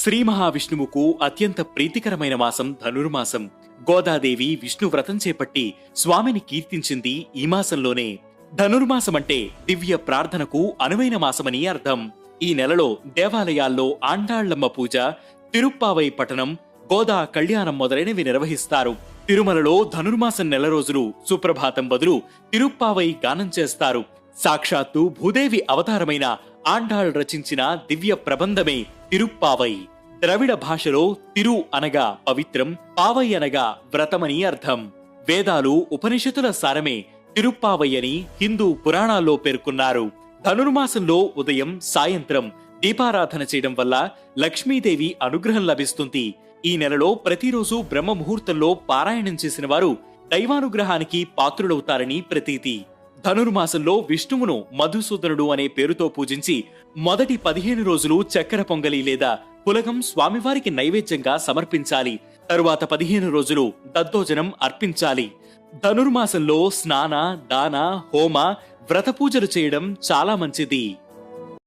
శ్రీ మహావిష్ణువుకు అత్యంత ప్రీతికరమైన మాసం ధనుర్మాసం. గోదాదేవి విష్ణు వ్రతం చేపట్టి స్వామిని కీర్తించింది ఈ మాసంలోనే. ధనుర్మాసమంటే దివ్య ప్రార్థనకు అనువైన మాసమని అర్థం. ఈ నెలలో దేవాలయాల్లో ఆండాళ్ళమ్మ పూజ తిరుప్పావై పఠనం గోదా కళ్యాణం మొదలైనవి నిర్వహిస్తారు. తిరుమలలో ధనుర్మాసం నెల రోజులు సుప్రభాతం బదులు తిరుప్పావై గానం చేస్తారు. సాక్షాత్తు భూదేవి అవతారమైన ఆండాళ్ రచించిన దివ్య ప్రబంధమే తిరుప్పావై. ద్రవిడ భాషలో తిరు అనగా పవిత్రం పావై అనగా వ్రతమని అర్థం. వేదాలు ఉపనిషత్తుల సారమే తిరుప్పావై అని హిందూ పురాణాల్లో పేర్కొన్నారు. ధనుర్మాసంలో ఉదయం సాయంత్రం దీపారాధన చేయడం వల్ల లక్ష్మీదేవి అనుగ్రహం లభిస్తుంది. ఈ నెలలో ప్రతిరోజు బ్రహ్మ ముహూర్తంలో పారాయణం చేసిన వారు దైవానుగ్రహానికి పాత్రులవుతారని ప్రతీతి. ధనుర్మాసంలో విష్ణువును మధుసూదనుడు అనే పేరుతో పూజించి మొదటి పదిహేను రోజులు చక్కెర పొంగలి లేదా పులగం స్వామివారికి నైవేద్యంగా సమర్పించాలి. తరువాత పదిహేను రోజులు దద్దోజనం అర్పించాలి. ధనుర్మాసంలో స్నాన దాన హోమ వ్రత పూజలు చేయడం చాలా మంచిది.